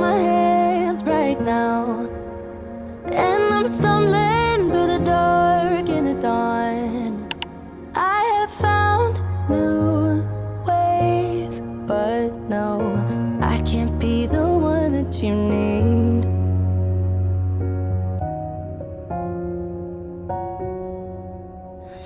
my hands right now. And I'm stumbling through the dark in the dawn. I have found new ways, but no, I can't be the one that you need.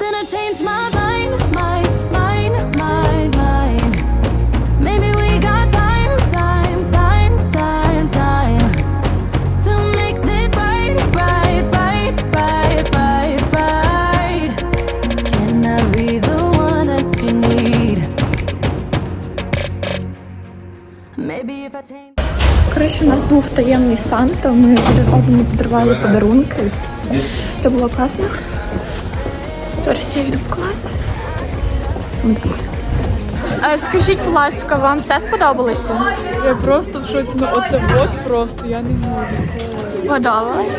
Then I changed my mind, Коротше, у нас був таємний Санта, ми один одному подарували подарунки. Це було класно. Зараз я йду в клас. Е, Скажіть, будь ласка, вам все сподобалося? Я просто в шоці, ну оце вот просто, я не можу. Сподобалось?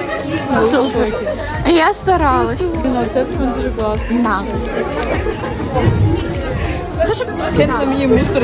Супер. Я старалася. ну, це прям дуже класно. Да. Це щоб Ти на мені мусор.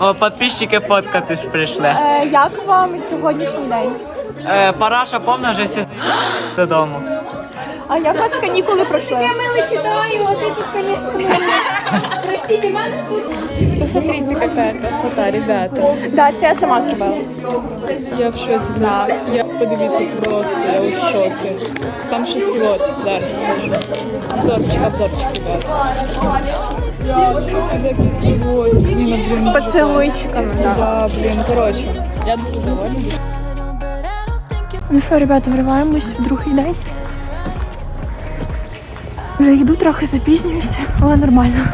О, підписчики фоткатись прийшли. Е, як вам сьогоднішній день? Е, параша повна вже всі додому. А як у вас канікули пройшли? Посмотрите, какая красота, ребята. Так, це я сама зробила. Я в шоці. просто. Я подивіться просто, я у шокі. Там ще всього зараз покажу. Обзорчик, обзорчик, ребята. Поцілуйчиками, так. Да, блин, короче. Я дуже довольна. Ну що, ребята, вриваємось в другий день. Вже йду, трохи запізнююся, але нормально.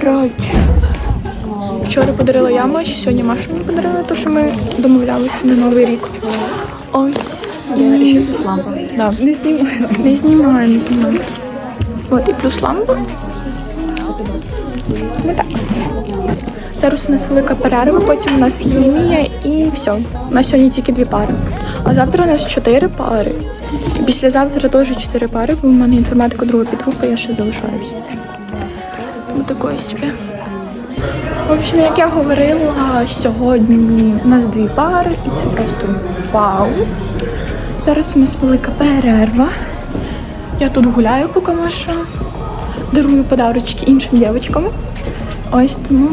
Коротше, вчора подарила я Маші, сьогодні Маша мені подарила, то що ми домовлялися на Новий рік. Ось. Я ще плюс лампа. Да. Не знімаю. Не знімаю, не знімаю. От і плюс лампа. Ну так. Зараз у нас велика перерва, потім у нас хімія і все. У нас сьогодні тільки дві пари. А завтра у нас чотири пари. І післязавтра теж чотири пари, бо в мене інформатика друга підгрупа, я ще залишаюся. Ну такої собі. В общем, як я говорила, сьогодні у нас дві пари, і це просто вау. Зараз у нас велика перерва. Я тут гуляю поки Маша. Дарую подарочки іншим дівчаткам. Ось тому.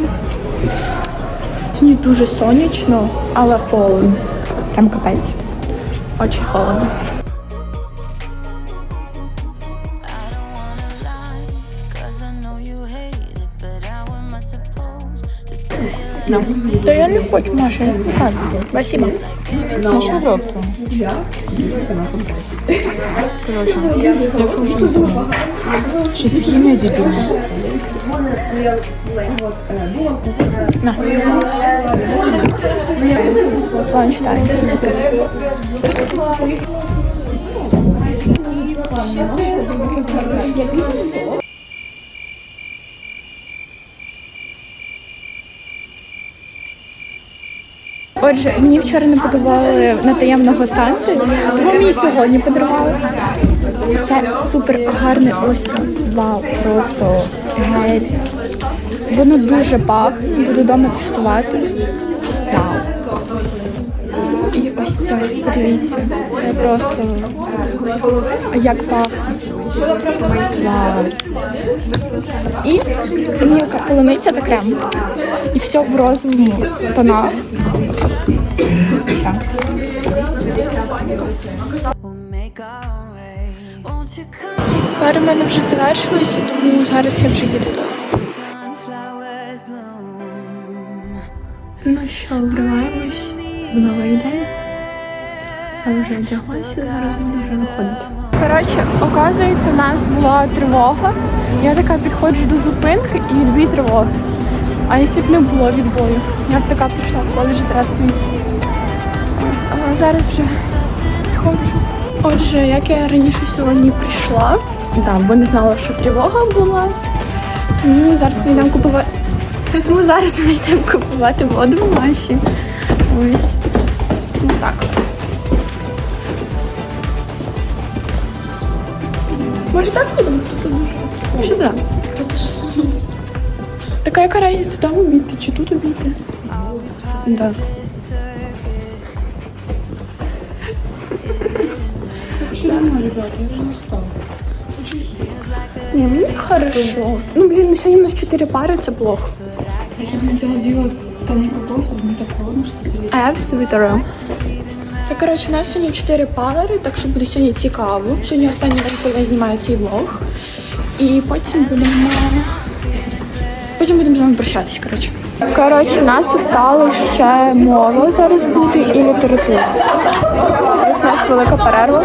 Сьогодні дуже сонячно, але холодно. Прям капець. Очень холодно. Say it? Та я не хочу, Маша, я не хочу. Спасибо. Ну що робити? Коротше, я хочу що це хімія дебільна. Ланчтайм. Отже, мені вчора не подарували на таємного Санти, тому мені сьогодні подарували. Це супер гарне ось вау, просто гель. Воно дуже пахне, буду вдома тестувати. Вау. І ось це, подивіться, це просто як пахне. І мілка полуниця та крем. І все в розовому тонах. Пари в мене вже завершилися, тому зараз я вже їду. Ну що, вриваємось в новий день. Я вже одяглася, зараз буду вже виходити. Коротше, оказується, в нас була тривога. Я така підходжу до зупинки і відбій тривоги. А якщо б не було відбою, я б така прийшла в коледж Трасниці. А зараз вже підходжу. Отже, як я раніше сьогодні прийшла, да, бо не знала, що тривога була. Тому зараз ми йдемо купувати. Тому зараз ми йдемо купувати воду в Маші. Ось. Може так підемо? Тут дуже. Що там? Така яка разниця там обійти чи тут обійти? Да. Ні, мені хорошо. Ну, блін, ну сьогодні у нас 4 пари, це плохо. Я сегодня взяла дело тоненькую кофту, мне так холодно, что залезть. А я в світеру. Так, коротше, у нас сьогодні 4 пари, так що буде сьогодні цікаво. Сьогодні останній день, коли я знімаю цей влог. І потім будемо. Потім будемо з вами прощатись, коротше. Коротше, у нас осталось ще мова зараз буде і література. Ось у нас велика перерва.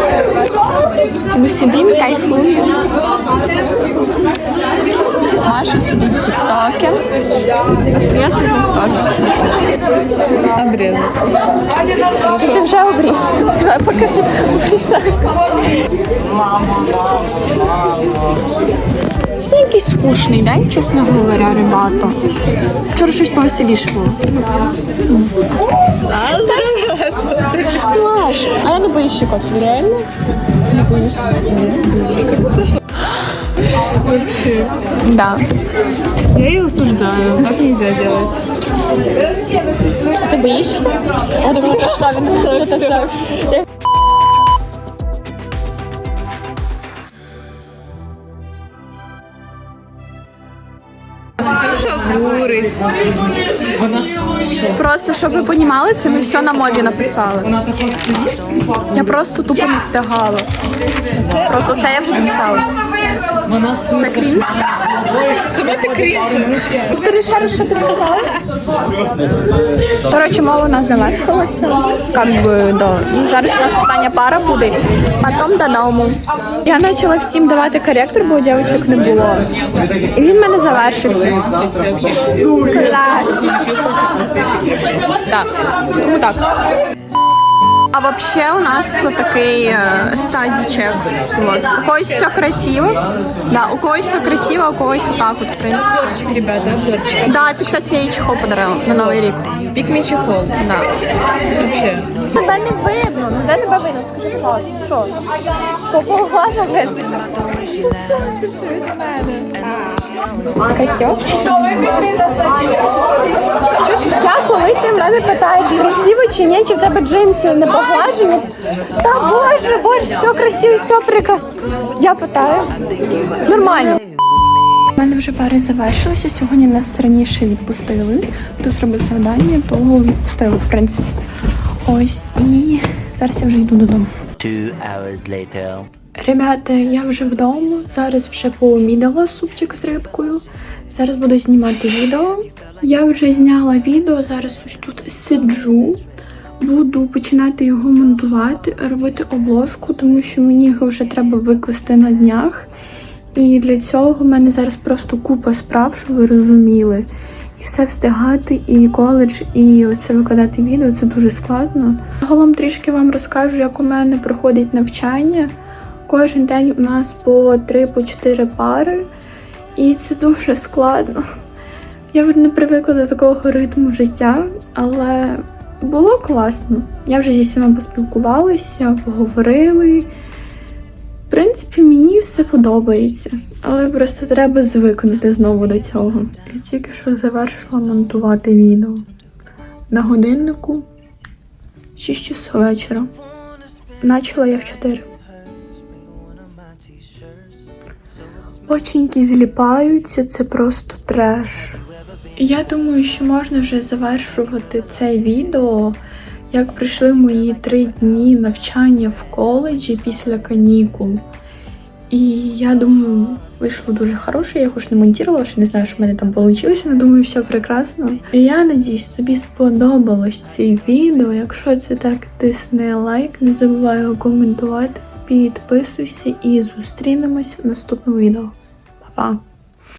Ми сидимо, кайфуємо. Маша сидить в тіктокі. Я сиджу теж. Обрезаться. Ти вже обріж. Покажи. Прийшла. Це якийсь скучний день, чесно говоря, ребята. Вчора щось повеселіше було. Маш, а я не боюсь щекотки, реально? Не боюсь. Да. Я ее осуждаю. Так нельзя делать. Ти боїшся? О, так все правильно. Так. Просто щоб ви понімали, це ми все на мові написали. Я просто тупо не встигала. Просто це я вже написала. Це крінж. Сама ты кринж. Повтори ще раз, що ти сказала? Коротше, мова у нас завершилася. Как би, да. І зараз у нас остання пара буде. Потім додому. Я почала всім давати коректор, бо у дівчинок не було. І він в мене завершився. Клас. Так. Тому так. А вообще у нас такий е, стадічек. Вот. У когось все красиво. Да, у когось все красиво, у когось отак от, в принципі. Ребята, обзорчик. Да, це, кстати, я їй чехол подарила на Новий рік. Пикми чехол. Да. Вообще. Тебе не видно. Ну де тебе видно? Скажи, ласка. Що? По глаза видно. Костюм? Я коли ти в мене питаєш, красиво чи ні, чи в тебе джинси не поглажені, та боже, боже, все красиво, все прекрасно. Я питаю. Нормально. У мене вже пари завершилися. Сьогодні нас раніше відпустили. Хто зробив завдання, того відпустили, в принципі. Ось і зараз я вже йду додому. Two hours later. Ребята, я вже вдома. Зараз вже пообідала супчик з рибкою. Зараз буду знімати відео. Я вже зняла відео, зараз ось тут сиджу. Буду починати його монтувати, робити обложку, тому що мені його вже треба викласти на днях. І для цього в мене зараз просто купа справ, щоб ви розуміли. І все встигати, і коледж, і оце викладати відео це дуже складно. Загалом трішки вам розкажу, як у мене проходить навчання. Кожен день у нас по 3-4 пари, і це дуже складно. Я не привикла до такого ритму життя, але було класно. Я вже зі всіма поспілкувалася, поговорили. В принципі, мені все подобається, але просто треба звикнути знову до цього. Я тільки що завершила монтувати відео. На годиннику 6 часов вечора. Начала я в 4. Оченьки зліпаються, це просто треш. Я думаю, що можна вже завершувати це відео. як пройшли мої три дні навчання в коледжі після канікул. І я думаю, вийшло дуже хороше. Я ж не монтувала, ще не знаю, що в мене там вийшло, але думаю, все прекрасно. І я надіюсь, тобі сподобалось це відео. Якщо це так, тисни лайк, не забувай його коментувати, підписуйся і зустрінемось в наступному відео. Па-па!